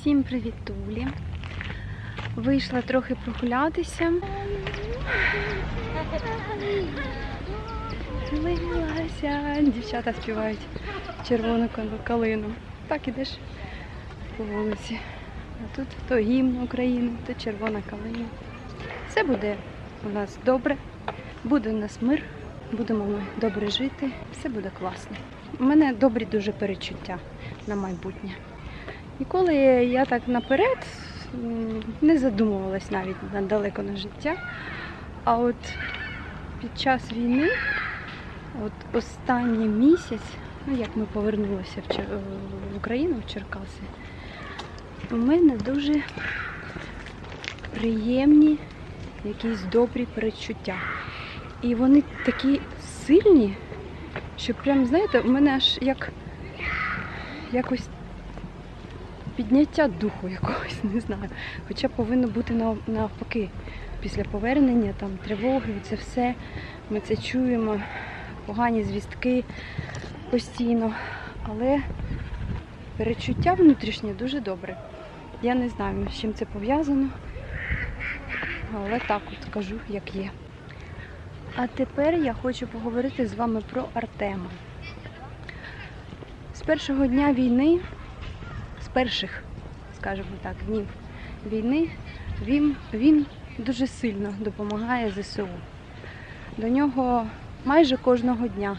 Всім привіт, Тулі. Вийшла трохи прогулятися. Злилася. Дівчата співають червону калину. Так ідеш по вулиці. А тут то гімн України, то червона калина. Все буде у нас добре, буде у нас мир, будемо ми добре жити, все буде класно. У мене добрі дуже перечуття на майбутнє. Ніколи я так наперед не задумувалась навіть на далеко на життя. А от під час війни, от останній місяць, ну як ми повернулися в, Чер- в Україну, в Черкаси, у мене дуже приємні, якісь добрі перечуття. І вони такі сильні, що прям, знаєте, у мене аж як якось підняття духу якогось, не знаю. Хоча повинно бути навпаки. Після повернення, там тривоги, це все. Ми це чуємо, погані звістки постійно. Але перечуття внутрішнє дуже добре. Я не знаю, з чим це пов'язано. Але так от кажу, як є. А тепер я хочу поговорити з вами про Артема. З першого дня війни, перших, скажімо так, днів війни, він, він дуже сильно допомагає ЗСУ. До нього майже кожного дня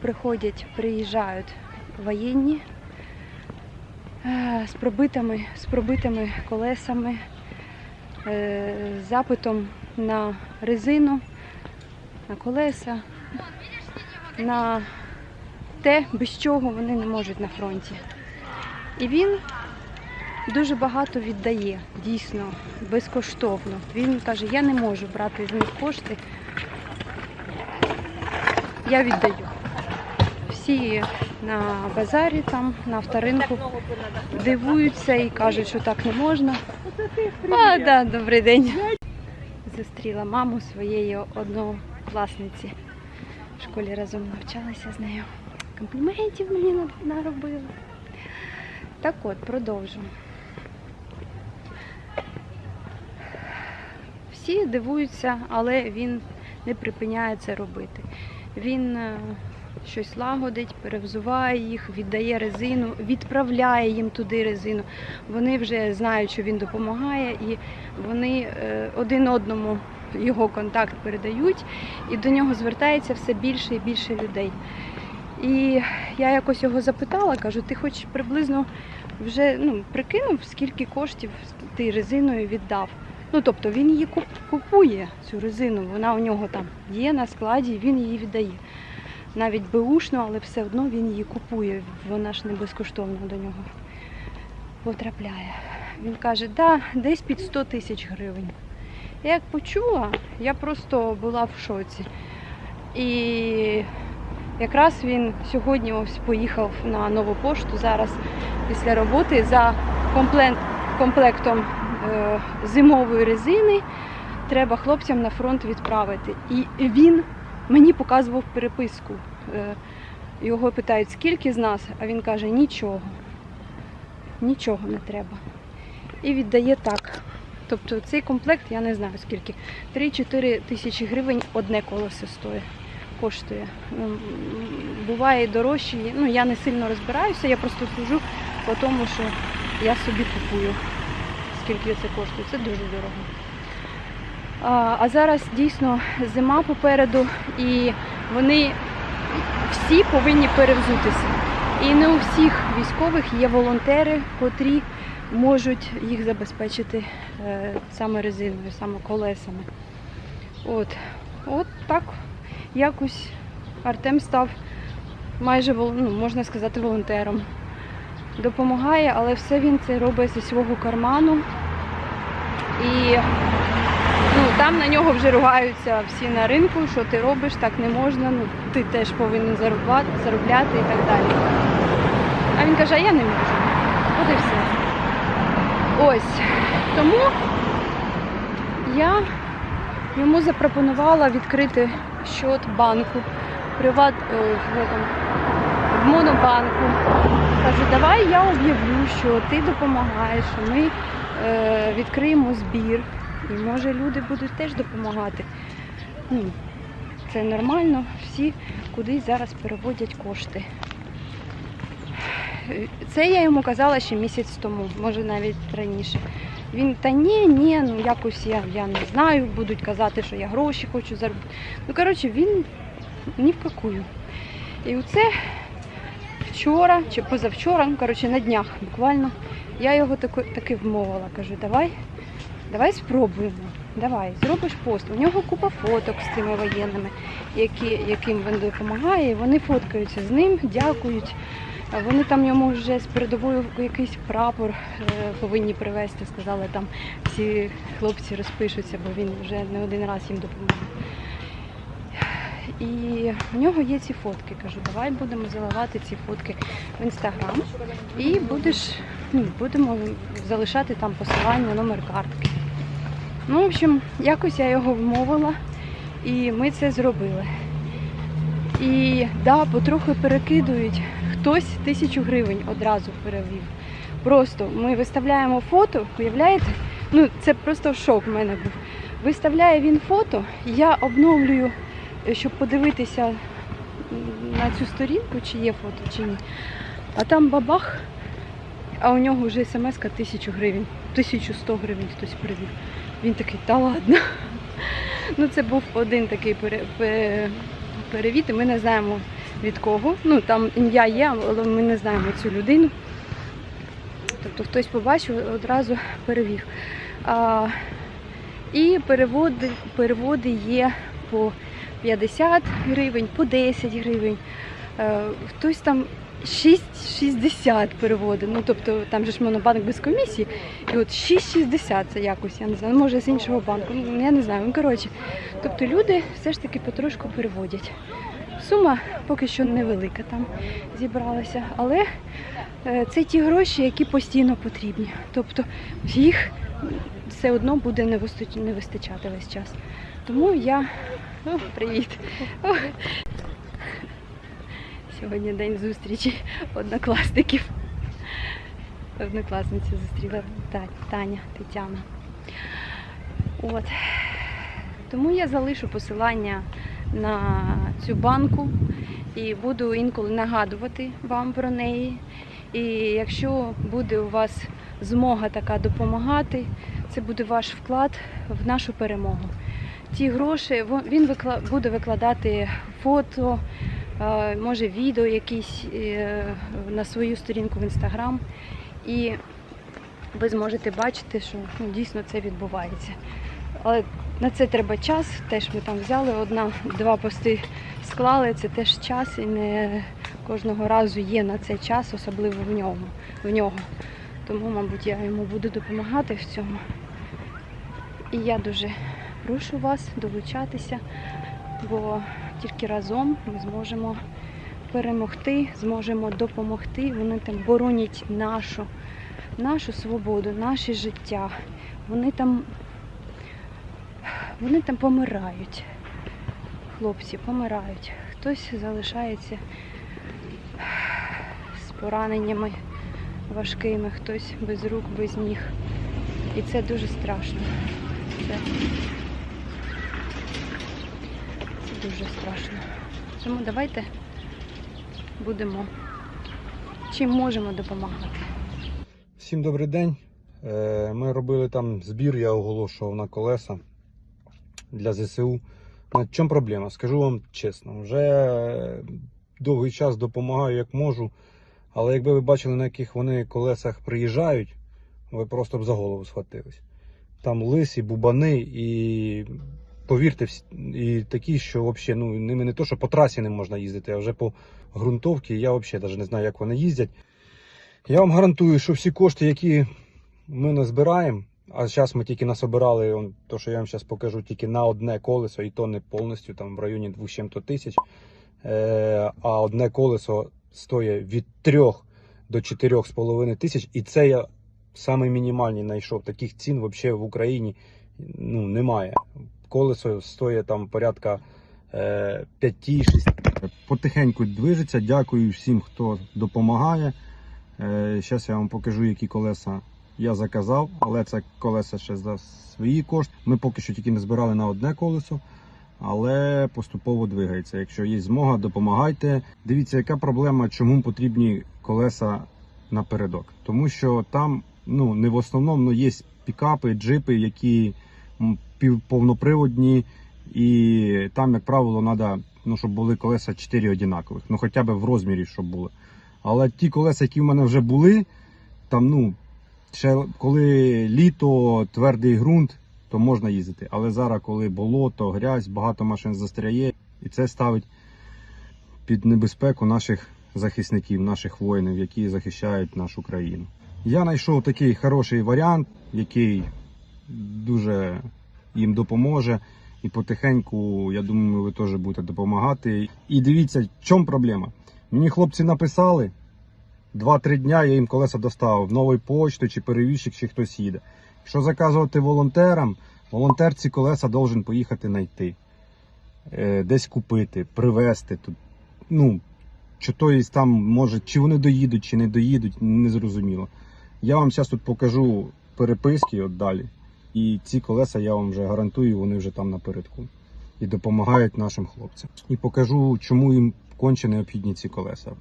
приходять, приїжджають воєнні е, з пробитими, з пробитими колесами, е, з запитом на резину, на колеса, на те, без чого вони не можуть на фронті. І він дуже багато віддає, дійсно, безкоштовно. Він каже, я не можу брати з них кошти. Я віддаю. Всі на базарі, там, на авторинку дивуються і кажуть, що так не можна. А, да, добрий день. Зустріла маму своєї однокласниці. В школі разом навчалася з нею. Компліментів мені на- наробила. Так от, продовжу. Всі дивуються, але він не припиняє це робити. Він е, щось лагодить, перевзуває їх, віддає резину, відправляє їм туди резину. Вони вже знають, що він допомагає, і вони е, один одному його контакт передають, і до нього звертається все більше і більше людей. І я якось його запитала, кажу, ти хоч приблизно вже ну, прикинув, скільки коштів ти резиною віддав. Ну, тобто він її купує, цю резину, вона у нього там є на складі, він її віддає. Навіть беушно, але все одно він її купує, вона ж не безкоштовно до нього потрапляє. Він каже, да, десь під 100 тисяч гривень. Я як почула, я просто була в шоці. І якраз він сьогодні ось поїхав на нову пошту зараз після роботи за комплект, комплектом е, зимової резини. Треба хлопцям на фронт відправити. І він мені показував переписку. Е, Його питають, скільки з нас, а він каже, нічого. Нічого не треба. І віддає так. Тобто цей комплект, я не знаю скільки, 3-4 тисячі гривень одне колесо стоїть, коштує. Буває і дорожче. Ну, я не сильно розбираюся, я просто служу по тому, що я собі купую, скільки це коштує. Це дуже дорого. А, а зараз дійсно зима попереду, і вони всі повинні перевзутися. І не у всіх військових є волонтери, котрі можуть їх забезпечити е, саме резиною, саме колесами. От, от так якось Артем став майже ну, можна сказати волонтером. Допомагає, але все він це робить зі свого карману. І ну, там на нього вже ругаються всі на ринку, що ти робиш, так не можна, ну, ти теж повинен заробляти, заробляти і так далі. А він каже, а я не можу. От і все. Ось. Тому я йому запропонувала відкрити счет банку, приват, е, в, этом, в монобанку. Кажу, давай я об'явлю, що ти допомагаєш, ми е, відкриємо збір. І може люди будуть теж допомагати. Ну, це нормально, всі кудись зараз переводять кошти. Це я йому казала ще місяць тому, може навіть раніше. Він та ні, ні, ну якось я, я не знаю, будуть казати, що я гроші хочу заробити. Ну, коротше, він ні в какую. І оце вчора чи позавчора, ну, коротше, на днях буквально, я його таки, таки вмовила. Кажу, давай, давай спробуємо. Давай, зробиш пост. У нього купа фоток з цими воєнними, які, яким він допомагає. Вони фоткаються з ним, дякують. Вони там йому вже з передовою якийсь прапор е, повинні привезти. Сказали, там всі хлопці розпишуться, бо він вже не один раз їм допомагає. І в нього є ці фотки. Кажу, давай будемо заливати ці фотки в інстаграм і будеш, ну, будемо залишати там посилання, номер картки. Ну, в общем, якось я його вмовила, і ми це зробили. І да, потроху перекидують. Хтось тисячу гривень одразу перевів. Просто ми виставляємо фото, уявляєте? Ну, це просто шок в мене був. Виставляє він фото, я обновлюю, е, щоб подивитися на цю сторінку, чи є фото, чи ні. А там бабах, а у нього вже смс-ка тисячу гривень, 1100 гривень хтось перевів. Він такий, та ладно. Ну, це був один такий пере, пере, перевід, і ми не знаємо від кого. Ну, там ім'я є, але ми не знаємо цю людину. Тобто хтось побачив, одразу перевів. А, і переводи, переводи є по 50 гривень, по 10 гривень. Е, хтось там 6,60 переводить. Ну, тобто там же ж монобанк без комісії. І от 6,60 це якось, я не знаю, може з іншого банку. Ну, я не знаю. Ну, коротше. Тобто люди все ж таки потрошку переводять. Сума поки що невелика там зібралася, але е, це ті гроші, які постійно потрібні. Тобто їх все одно буде не вистачати весь час. Тому я. О, привіт! О. Сьогодні день зустрічі однокласників. Однокласницю зустріла Таня, Тетяна. От. Тому я залишу посилання на цю банку і буду інколи нагадувати вам про неї. І якщо буде у вас змога така допомагати, це буде ваш вклад в нашу перемогу. Ті гроші він буде викладати фото, е, може відео якісь е, на свою сторінку в інстаграм. І ви зможете бачити, що ну, дійсно це відбувається. Але на це треба час. Теж ми там взяли одна, два пости склали. Це теж час, і не кожного разу є на це час, особливо в ньому в нього. Тому, мабуть, я йому буду допомагати в цьому. І я дуже прошу вас долучатися, бо тільки разом ми зможемо перемогти, зможемо допомогти. Вони там боронять нашу, нашу свободу, наше життя. Вони там вони там помирають. Хлопці помирають. Хтось залишається з пораненнями важкими, хтось без рук, без ніг. І це дуже страшно. Це, це дуже страшно. Тому давайте будемо чим можемо допомагати. Всім добрий день. Е, Ми робили там збір, я оголошував на колеса для ЗСУ. На чому проблема? Скажу вам чесно, вже довгий час допомагаю як можу, але якби ви бачили, на яких вони колесах приїжджають, ви просто б за голову схватились. Там лисі, бубани і повірте, і такі, що взагалі ну, ними не то, що по трасі не можна їздити, а вже по ґрунтовці. Я взагалі навіть не знаю, як вони їздять. Я вам гарантую, що всі кошти, які ми назбираємо, а зараз ми тільки насобирали, он, то, що я вам зараз покажу, тільки на одне колесо, і то не повністю, там в районі 200 тисяч. Е, а одне колесо стоїть від 3 до 4,5 тисяч. І це я саме мінімальний знайшов. Таких цін взагалі в Україні ну, немає. Колесо стоїть там порядка е, 5-6 потихеньку движеться. Дякую всім, хто допомагає. Зараз я вам покажу, які колеса я заказав, але це колеса ще за свої кошти. Ми поки що тільки не збирали на одне колесо, але поступово двигається. Якщо є змога, допомагайте. Дивіться, яка проблема, чому потрібні колеса напередок. Тому що там ну, не в основному ну, є пікапи, джипи, які м, півповноприводні, і там, як правило, треба, ну, щоб були колеса 4 однакових, ну хоча б в розмірі, щоб були. Але ті колеса, які в мене вже були, там, ну, ще коли літо, твердий ґрунт, то можна їздити. Але зараз, коли болото, грязь, багато машин застряє, і це ставить під небезпеку наших захисників, наших воїнів, які захищають нашу країну. Я знайшов такий хороший варіант, який дуже їм допоможе. І потихеньку, я думаю, ви теж будете допомагати. І дивіться, в чому проблема. Мені хлопці написали, 2-3 дня я їм колеса доставив, новою почтою, чи перевізчик, чи хтось їде. Якщо заказувати волонтерам, волонтер ці колеса должен поїхати знайти, е, десь купити, привезти. Ну, чи то там може, чи вони доїдуть, чи не доїдуть, не зрозуміло. Я вам зараз тут покажу переписки от далі. І ці колеса я вам вже гарантую, вони вже там напередку. І допомагають нашим хлопцям. І покажу, чому їм конче необхідні ці колеса.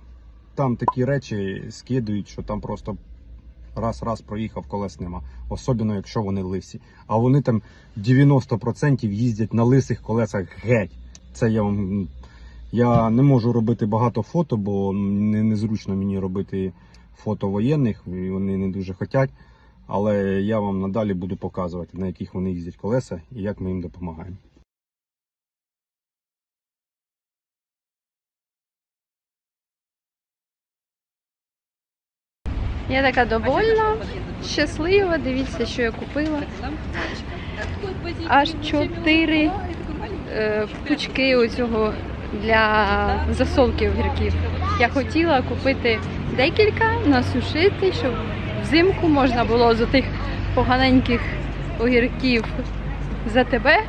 Там такі речі скидують, що там просто раз-раз проїхав, колес нема. Особливо, якщо вони лисі. А вони там 90% їздять на лисих колесах геть. Це я вам. Я не можу робити багато фото, бо не, незручно мені робити фото воєнних, і вони не дуже хочуть. Але я вам надалі буду показувати, на яких вони їздять колеса і як ми їм допомагаємо. Я така довольна, щаслива. Дивіться, що я купила. Аж чотири е, пучки оцього для засолки огірків. Я хотіла купити декілька, насушити, щоб взимку можна було з тих поганеньких огірків за тебе,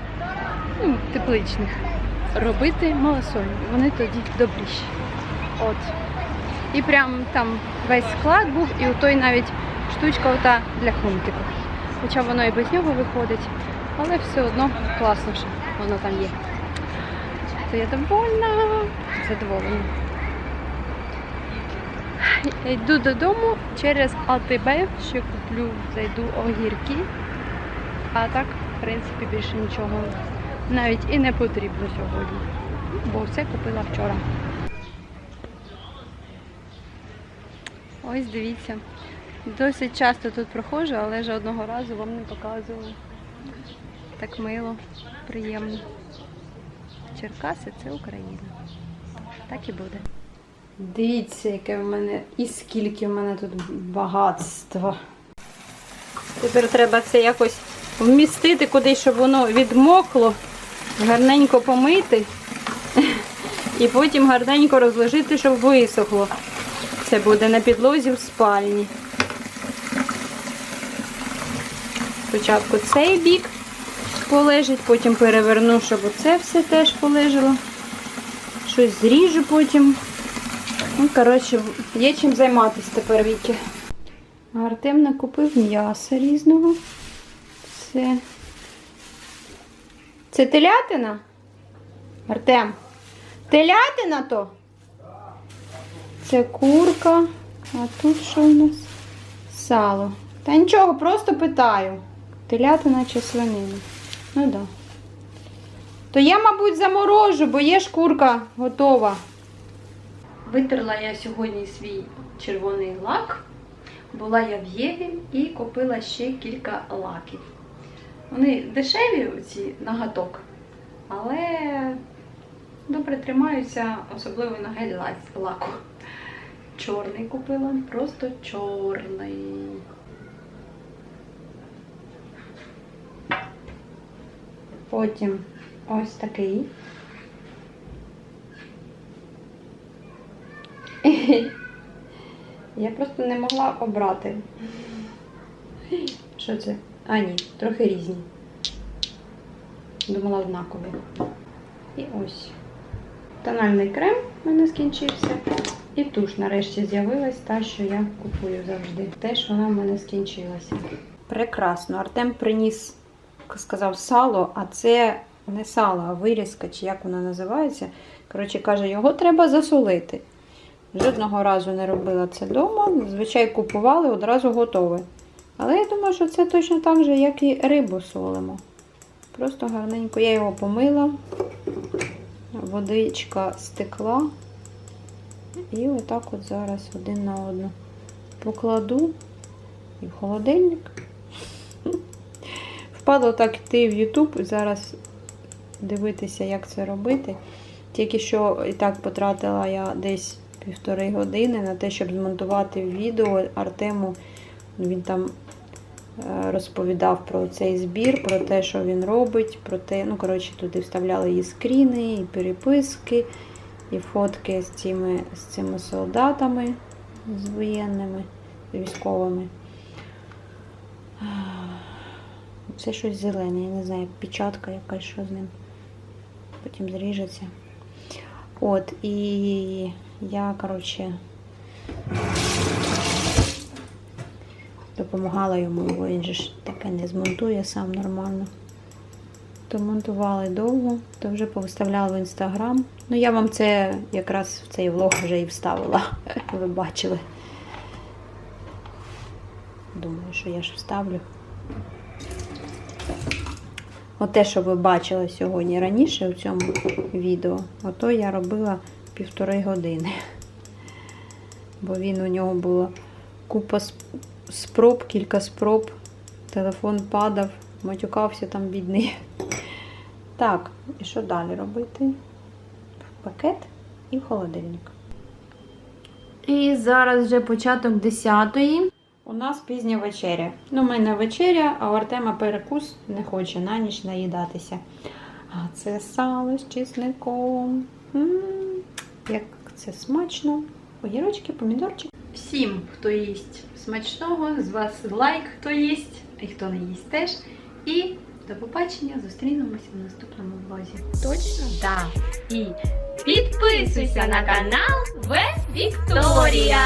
ну, тепличних, робити малосольні. Вони тоді добріші. От. І прям там весь склад був, і у той навіть штучка ота для хомтику. Хоча воно і без нього виходить, але все одно класно, що воно там є. То я довольна, задоволена. Я Йду додому через АТБ, ще куплю, зайду огірки. А так, в принципі, більше нічого навіть і не потрібно сьогодні. Бо все купила вчора. Ось дивіться. Досить часто тут проходжу, але жодного разу вам не показувала. Так мило, приємно. Черкаси це Україна. Так і буде. Дивіться, яке в мене і скільки в мене тут багатства. Тепер треба це якось вмістити кудись, щоб воно відмокло, гарненько помити і потім гарненько розложити, щоб висохло. Це буде на підлозі в спальні. Спочатку цей бік полежить, потім переверну, щоб оце все теж полежало. Щось зріжу потім. Ну, коротше, є чим займатися тепер Віки. Артем накупив м'яса різного. Це. Це телятина? Артем. Телятина то? Це курка, а тут що у нас? Сало. Та нічого, просто питаю. Телятина чи свинина? Ну так. Да. То я, мабуть, заморожу, бо є ж курка готова. Витерла я сьогодні свій червоний лак. Була я в Єві і купила ще кілька лаків. Вони дешеві, оці нагаток, але добре тримаються, особливо на гель лаку. Чорний купила, просто чорний. Потім ось такий. Я просто не могла обрати. Що це? А, ні, трохи різні. Думала однакові. І ось. Тональний крем в мене скінчився. І туш нарешті з'явилась, та, що я купую завжди. Теж вона в мене скінчилася. Прекрасно. Артем приніс, сказав, сало, а це не сало, а вирізка, чи як вона називається. Коротше, каже, його треба засолити. Жодного разу не робила це вдома. Зазвичай купували одразу готове. Але я думаю, що це точно так же, як і рибу солимо. Просто гарненько. Я його помила, водичка стекла. І отак от зараз один на одну покладу і в холодильник. Впадло так йти в YouTube і зараз дивитися, як це робити. Тільки що і так потратила я десь півтори години на те, щоб змонтувати відео Артему. Він там е, розповідав про цей збір, про те, що він робить, про те, ну, коротше, туди вставляли і скріни, і переписки, і фотки з цими, з цими солдатами, з воєнними, з військовими. Це щось зелене, я не знаю, печатка якась, що з ним. Потім зріжеться. От, і я, коротше, допомагала йому, бо він же ж таке не змонтує сам нормально. То монтували довго, то вже повиставляла в інстаграм. Ну, я вам це якраз в цей влог вже і вставила. Ви бачили. Думаю, що я ж вставлю. Оте, що ви бачили сьогодні раніше у цьому відео, ото я робила півтори години. Бо він у нього була купа спроб, кілька спроб. Телефон падав, матюкався там бідний. Так, і що далі робити? В пакет і в холодильник. І зараз вже початок 10-ї. У нас пізня вечеря. Ну, у мене вечеря, а у Артема перекус не хоче на ніч наїдатися. А це сало з чесником. М, Як це смачно. Огірочки, помідорчики. Всім, хто їсть смачного, з вас лайк, хто їсть, і хто не їсть теж. І до побачення, зустрінемося в наступному влозі. Точно? Да. І підписуйся на канал Ве Вікторія.